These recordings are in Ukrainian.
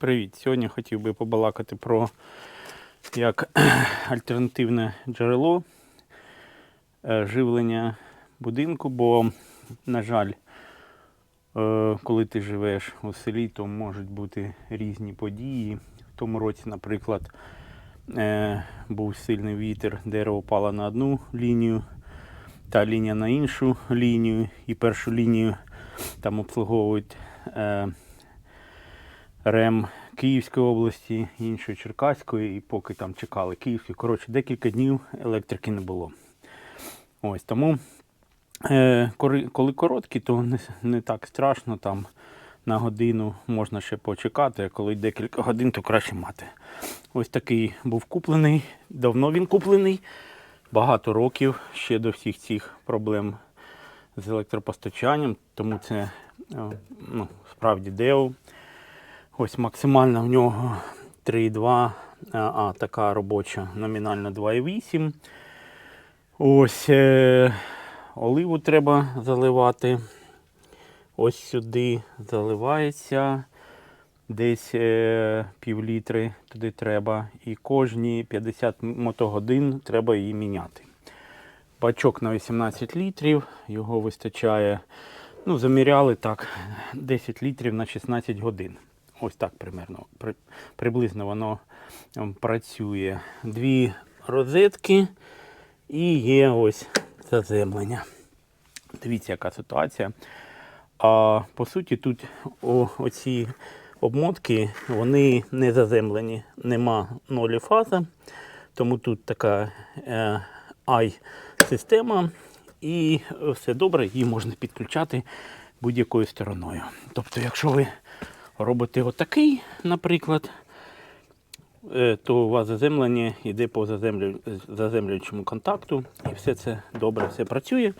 Привіт! Сьогодні хотів би побалакати про як альтернативне джерело е, живлення будинку, бо, на жаль, е, коли ти живеш у селі, то можуть бути різні події. В тому році, наприклад, е, був сильний вітер, дерево впало на одну лінію, та лінія на іншу лінію, і першу лінію там обслуговують. РЕМ Київської області, іншої Черкаської, і поки там чекали Київської. Коротше, декілька днів електрики не було. Ось тому, е, коли короткі, то не, не так страшно. Там на годину можна ще почекати, а коли декілька годин, то краще мати. Ось такий був куплений. Давно він куплений. Багато років ще до всіх цих проблем з електропостачанням, тому це е, ну, справді Део. Ось максимальна в нього 3,2, а, така робоча номінально 2,8. Ось е, оливу треба заливати. Ось сюди заливається. Десь е, пів літри туди треба. І кожні 50 мотогодин треба її міняти. Бачок на 18 літрів, його вистачає. Ну, заміряли так, 10 літрів на 16 годин. Ось так примерно. При, приблизно воно ем, працює. Дві розетки і є ось заземлення. Дивіться, яка ситуація. А по суті, тут о, оці обмотки вони не заземлені. Нема нолі фаза. Тому тут така е, ай-система, і все добре, її можна підключати будь-якою стороною. Тобто, якщо ви робите отакий, наприклад, е, то у вас заземлення йде по заземлюючому контакту, і все це добре, все працює.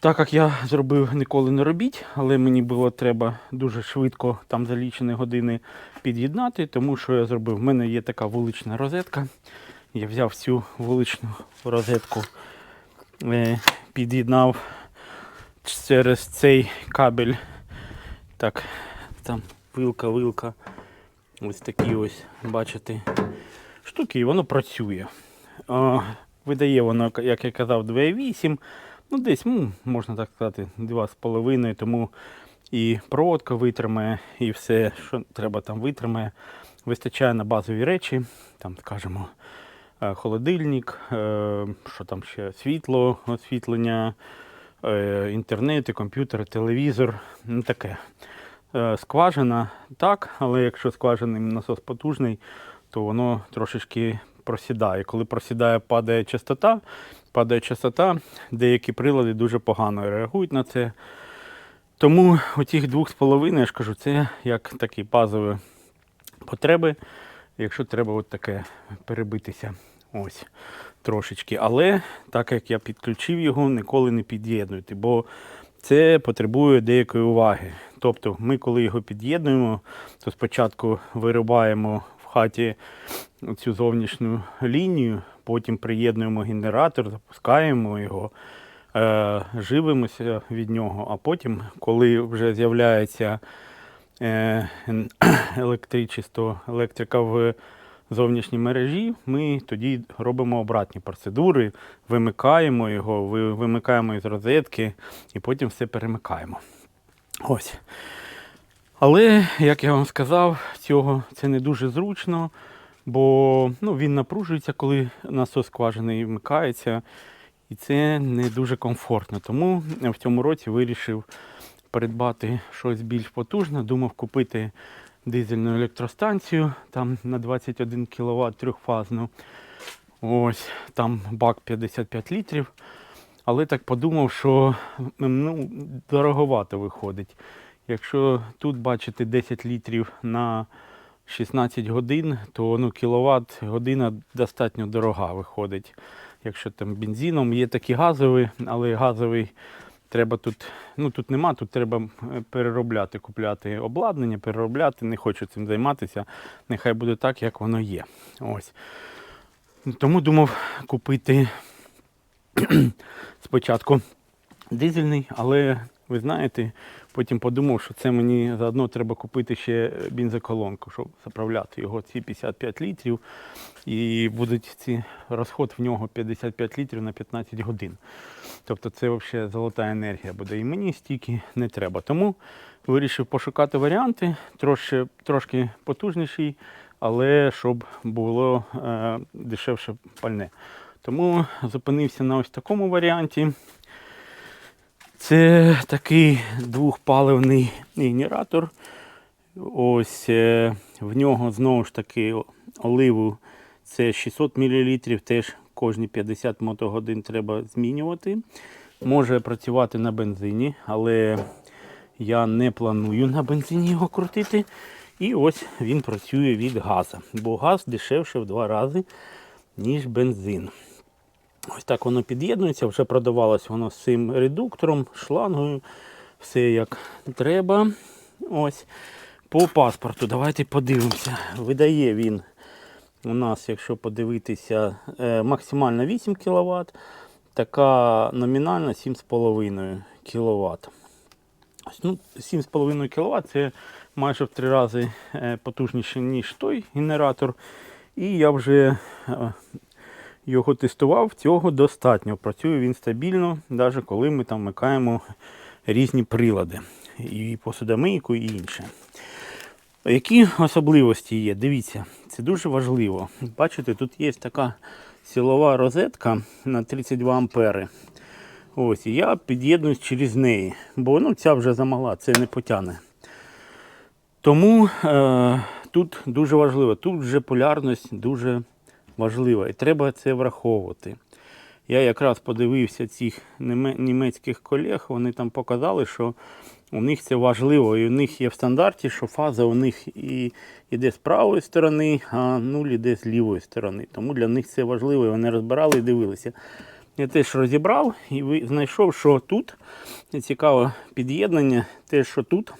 Так як я зробив ніколи не робіть, але мені було треба дуже швидко там за лічені години під'єднати, тому що я зробив. В мене є така вулична розетка. Я взяв цю вуличну розетку, е, під'єднав через цей кабель. Так, там вилка, вилка. Ось такі ось, бачите, штуки, і воно працює. А, видає воно, як я казав, 2,8. Ну, десь, ну, можна так сказати, 2,5, тому і проводка витримає, і все, що треба там витримає. Вистачає на базові речі, там, скажімо, е, холодильник, е, що там ще, світло, освітлення, е, інтернет, комп'ютер, телевізор, ну таке. Е, Скважина так, але якщо скважинний насос потужний, то воно трошечки просідає. Коли просідає, падає частота, падає частота, деякі прилади дуже погано реагують на це. Тому двох з половиною, я ж кажу, це як такі базові потреби, якщо треба от таке перебитися. Ось трошечки. Але так як я підключив його, ніколи не під'єднуйте, бо це потребує деякої уваги. Тобто ми, коли його під'єднуємо, то спочатку вирубаємо в хаті цю зовнішню лінію, потім приєднуємо генератор, запускаємо його, е, живимося від нього, а потім, коли вже з'являється е, електричество, електрика в зовнішній мережі, ми тоді робимо обратні процедури, вимикаємо його, вимикаємо із розетки і потім все перемикаємо. Ось. Але, як я вам сказав, цього це не дуже зручно, бо ну, він напружується, коли насос скважини вмикається, і це не дуже комфортно. Тому в цьому році вирішив придбати щось більш потужне. Думав купити дизельну електростанцію там на 21 кВт трьохфазну. Ось там бак 55 літрів. Але так подумав, що ну, дороговато виходить. Якщо тут бачите 10 літрів на 16 годин, то ну, кіловат година достатньо дорога виходить. Якщо там бензином є такі газові, але газовий треба тут, ну тут нема, тут треба е, переробляти, купляти обладнання, переробляти, не хочу цим займатися. Нехай буде так, як воно є. Ось. Тому думав купити спочатку дизельний, але ви знаєте, Потім подумав, що це мені заодно треба купити ще бензоколонку, щоб заправляти його ці 55 літрів. І будуть ці розход в нього 55 літрів на 15 годин. Тобто це взагалі золота енергія буде. І мені стільки не треба. Тому вирішив пошукати варіанти, трошки, трошки потужніший, але щоб було е, дешевше пальне. Тому зупинився на ось такому варіанті. Це такий двохпаливний генератор. Ось е, в нього знову ж таки оливу це 600 мл, теж кожні 50 мотогодин треба змінювати. Може працювати на бензині, але я не планую на бензині його крутити. І ось він працює від газу, бо газ дешевше в два рази, ніж бензин. Ось так воно під'єднується, вже продавалось воно з цим редуктором, шлангою, все як треба. Ось. По паспорту, давайте подивимося. Видає він у нас, якщо подивитися, е, максимально 8 кВт, така номінальна 7,5 кВт. Ну, 7,5 кВт це майже в три рази е, потужніше, ніж той генератор. І я вже е, його тестував, цього достатньо. Працює він стабільно, навіть коли ми там вмикаємо різні прилади. І посудомийку, і інше. Які особливості є? Дивіться, це дуже важливо. Бачите, тут є така силова розетка на 32 ампери. Ось, і я під'єднуюсь через неї, бо ну, ця вже замала, це не потягне. Тому е, тут дуже важливо, тут вже полярність дуже важлива і треба це враховувати. Я якраз подивився цих німецьких колег, вони там показали, що у них це важливо, і у них є в стандарті, що фаза у них і йде з правої сторони, а нуль йде з лівої сторони. Тому для них це важливо, і вони розбирали і дивилися. Я теж розібрав і знайшов, що тут цікаве під'єднання, те, що тут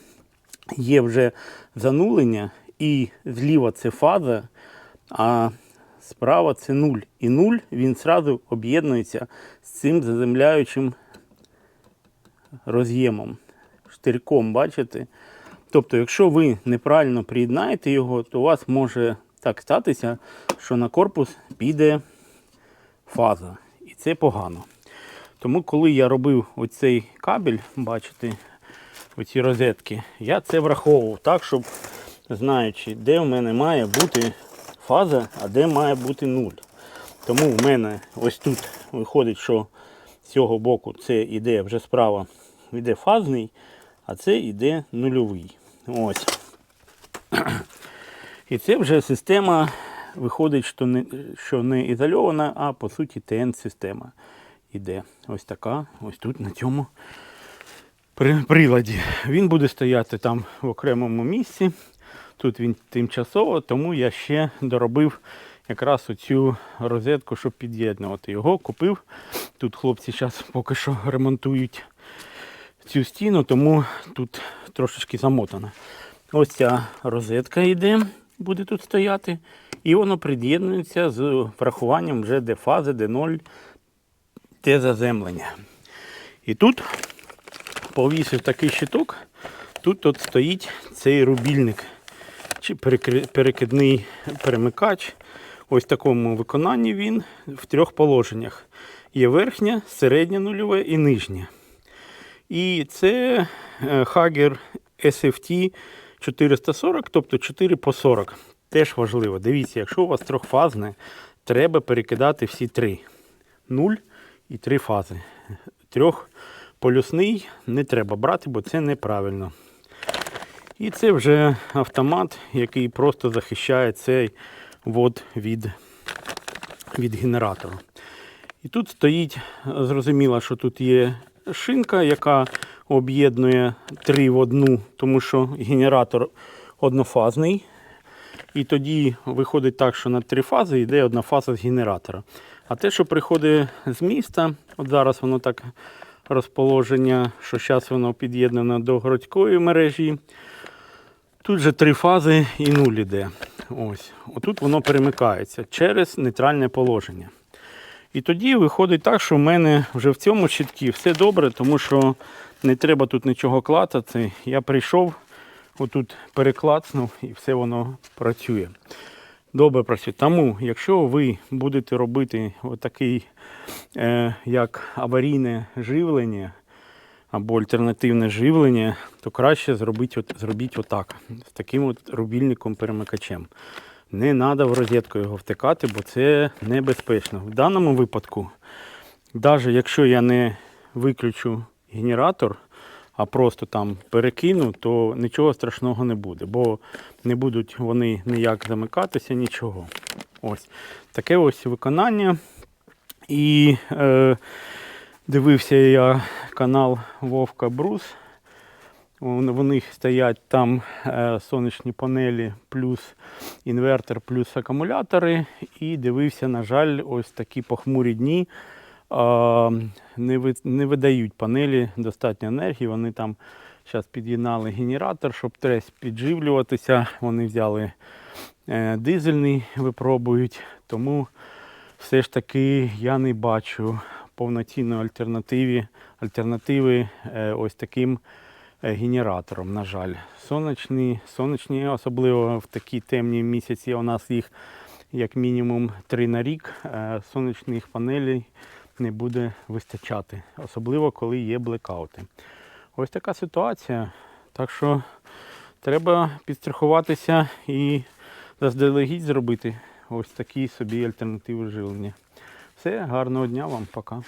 є вже занулення, і зліва це фаза, а справа це нуль. І нуль він зразу об'єднується з цим заземляючим роз'ємом, штирком, бачите? Тобто, якщо ви неправильно приєднаєте його, то у вас може так статися, що на корпус піде фаза. І це погано. Тому, коли я робив оцей кабель, бачите, оці розетки, я це враховував так, щоб знаючи, де в мене має бути фаза, а де має бути нуль. Тому в мене ось тут виходить, що з цього боку це йде вже справа, йде фазний, а це йде нульовий. Ось. І це вже система виходить, що не, що не ізольована, а по суті ТН-система іде. Ось така, ось тут на цьому приладі. Він буде стояти там в окремому місці. Тут він тимчасово, тому я ще доробив якраз оцю розетку, щоб під'єднувати його. Купив. Тут хлопці зараз поки що ремонтують цю стіну, тому тут трошечки замотано. Ось ця розетка йде, буде тут стояти. І воно під'єднується з врахуванням вже де фази, де ноль, де заземлення. І тут повісив такий щиток. Тут от стоїть цей рубільник чи перекидний перемикач. Ось в такому виконанні він в трьох положеннях. Є верхнє, середнє нульове і нижнє. І це е, Hager SFT 440, тобто 4 по 40. Теж важливо. Дивіться, якщо у вас трьохфазне, треба перекидати всі три. Нуль і три фази. Трьохполюсний не треба брати, бо це неправильно. І це вже автомат, який просто захищає цей вод від, від генератора. І тут стоїть, зрозуміло, що тут є шинка, яка об'єднує три в одну, тому що генератор однофазний. І тоді виходить так, що на три фази йде одна фаза з генератора. А те, що приходить з міста, от зараз воно так розположення, що зараз воно під'єднано до городської мережі. Тут же три фази і нуль іде. Ось. Отут воно перемикається через нейтральне положення. І тоді виходить так, що в мене вже в цьому щиткі все добре, тому що Не треба тут нічого клацати. Я прийшов, отут переклацнув і все воно працює. Добре працює. Тому, якщо ви будете робити отакий, е, як аварійне живлення або альтернативне живлення, то краще зробіть, от, зробіть отак, з таким от рубільником-перемикачем. Не треба в розетку його втикати, бо це небезпечно. В даному випадку, навіть якщо я не виключу генератор, а просто там перекину, то нічого страшного не буде, бо не будуть вони ніяк замикатися, нічого. Ось таке ось виконання. І е, дивився я канал Вовка Брус. В них стоять там е, сонячні панелі, плюс інвертор, плюс акумулятори. І дивився, на жаль, ось такі похмурі дні. Не, видають панелі достатньо енергії. Вони там зараз під'єднали генератор, щоб тресь підживлюватися. Вони взяли е, дизельний, випробують. Тому все ж таки я не бачу повноцінної альтернативи, альтернативи ось таким е, генератором, на жаль. Сонячні, сонячні, особливо в такі темні місяці, у нас їх як мінімум три на рік. е, Сонячних панелей не буде вистачати, особливо коли є блекаути. Ось така ситуація. Так що треба підстрахуватися і заздалегідь зробити ось такі собі альтернативи живлення. Все, гарного дня вам, пока.